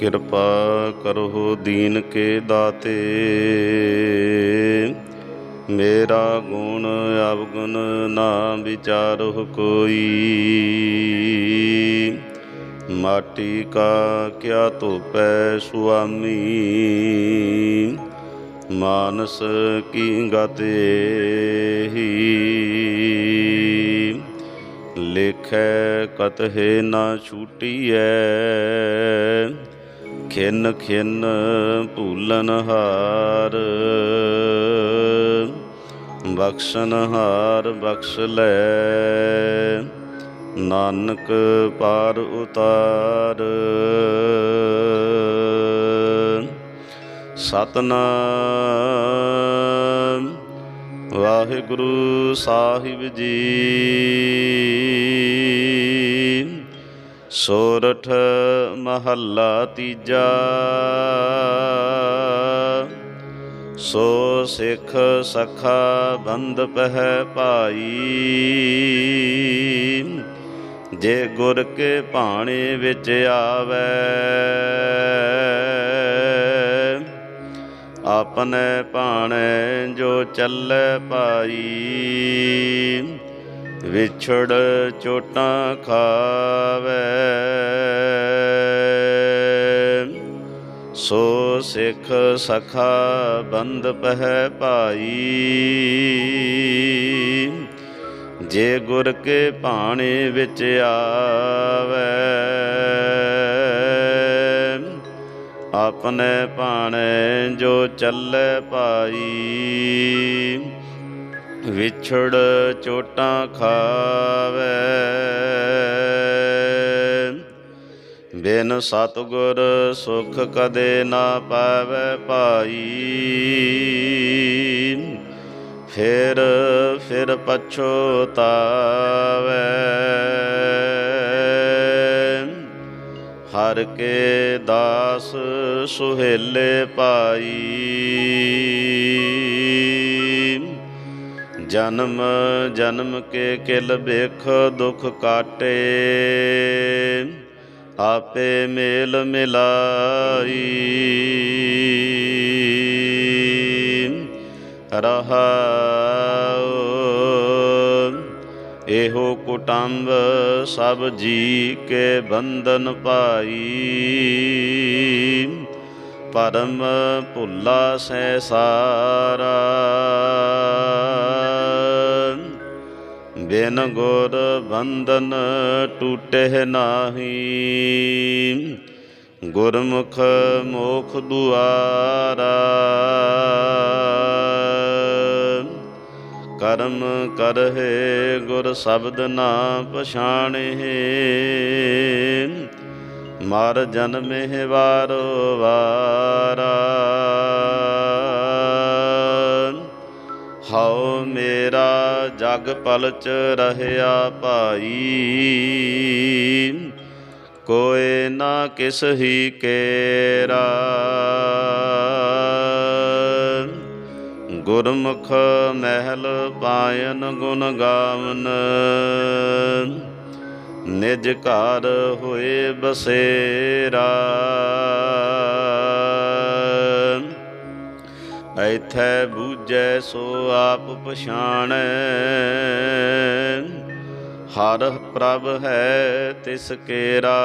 ਕਿਰਪਾ ਕਰੋ ਦੀਨ ਕੇ ਦਾਤੇ। ਮੇਰਾ ਗੁਣ ਅਵਗੁਣ ਨਾ ਵਿਚਾਰੋ ਕੋਈ। ਮਾਟੀ ਕਾ ਕਿਆ ਧੋਪੈ ਸੁਆਮੀ। ਮਾਨਸ ਕੀ ਗਤੇ ਲੇਖੈ ਕਤ ਹੈ ਨਾ ਛੂਟੀਐ। ਖਿਨ ਖਿਨ ਭੂਲਨ ਹਾਰ। ਬਖਸ਼ਨ ਹਾਰ ਬਖਸ਼ ਲੈ। ਨਾਨਕ ਪਾਰ ਉਤਾਰ। ਸਤਨਾਮ। ਵਾਹਿਗੁਰੂ ਸਾਹਿਬ ਜੀ। ਸੋਰਠ ਮਹੱਲਾ ਤੀਜਾ। ਸੋ ਸਿੱਖ ਸਖਾ ਬੰਦ ਪਹਿ ਭਾਈ। ਜੇ ਗੁਰ ਕੇ ਭਾਣੇ ਵਿੱਚ ਆਵੇ, ਆਪਣੇ ਭਾਣੇ ਜੋ ਚੱਲੇ ਪਾਈ ਵਿਛੜ ਚੋਟਾਂ ਖਾਵੇ। ਸੋ ਸਿੱਖ ਸਖਾ ਬੰਦ ਪਹਿ ਭਾਈ। ਜੇ ਗੁਰ ਕੇ ਭਾਣੇ ਵਿੱਚ ਆਵੇ, ਆਪਣੇ ਭਾਣੇ ਜੋ ਚੱਲੇ ਪਾਈ ਵਿਛੜ ਚੋਟਾਂ ਖਾਵੇ। ਬਿਨ ਸਤਗੁਰ ਸੁਖ ਕਦੇ ਨਾ ਪਾਵੇ ਪਾਈ ਫਿਰ ਫਿਰ ਪਛੋਤਾਵੇ। ਹਰ ਕੇ ਦਾਸ ਸੁਹੇਲੇ ਪਾਈ ਜਨਮ ਜਨਮ ਕੇ ਕਿਲ ਬਿਖ ਦੁਖ ਕਾਟੇ। ਆਪੇ ਮੇਲ ਮਿਲਾਈ। ਰਹਾਉ। ਇਹੋ ਕੁਟੰਬ ਸਭ ਜੀ ਕੇ ਬੰਧਨ ਪਾਈ। ਪਰਮ ਭੁੱਲਾ ਸੈ ਸਾਰਾ। ਬਿਨ ਗੁਰ ਬੰਧਨ ਟੂਟੇ ਨਾਹੀ। ਗੁਰਮੁਖ ਮੋਖ ਦੁਆਰਾ ਕਰਮ ਕਰਹਿ ਗੁਰ ਸ਼ਬਦ ਨਾ ਪਛਾਣੇ। ਮਰ ਜਨਮੇ ਵਾਰੋ ਵਾਰਾ। ਹਉ ਮੇਰਾ ਜਗ ਪਲਚ ਰਹਿਆ ਭਾਈ। ਕੋਏ ਨਾ ਕਿਸ ਹੀ ਕੇਰਾ। ਗੁਰਮੁਖ ਮਹਿਲ ਪਾਇਨ ਗੁਣ ਗਾਵਨ। ਨਿਜ ਘਰ ਹੋਏ ਬਸੇਰਾ। ਐਥੈ ਬੂਝੈ ਸੋ ਆਪ ਪਛਾਣੈ। ਹਰ ਪ੍ਰਭ ਹੈ ਤਿਸ ਕੇਰਾ।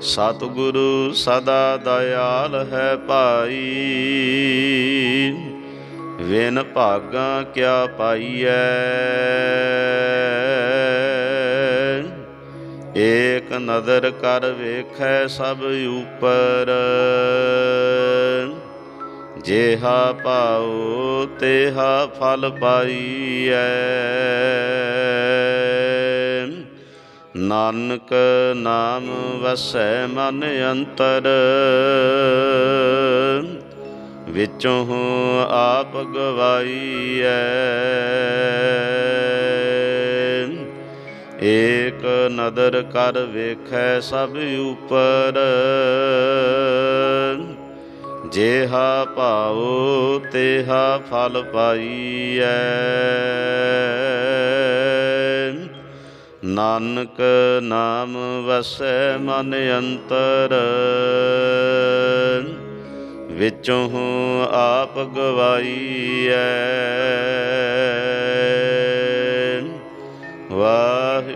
ਸਤਿਗੁਰੂ ਸਦਾ ਦਇਆਲ ਹੈ ਭਾਈ। ਵਿਨ ਭਾਗਾ ਕਿਆ ਪਾਈਐ। ਏਕ ਨਦਰ ਕਰ ਵੇਖੈ ਸਭ ਉਪਰ। ਜੇਹਾ ਪਾਉ ਤੇਹਾ ਫਲ ਪਾਈਐ। ਨਾਨਕ ਨਾਮ ਵਸੈ ਮਨ ਅੰਤਰ। ਵਿੱਚੋਂ ਆਪ ਗਵਾਈਐ। ਏਕ ਨਦਰ ਕਰ ਵੇਖੈ ਸਭ ਉਪਰ। ਜੇਹਾ ਭਾਉ, ਤੇਹਾ ਫਲ ਪਾਈਐ। ਨਾਨਕ ਨਾਮ ਵਸੈ ਮਨ ਅੰਤਰ। ਵਿੱਚੋਂ ਆਪ ਗਵਾਈਐ।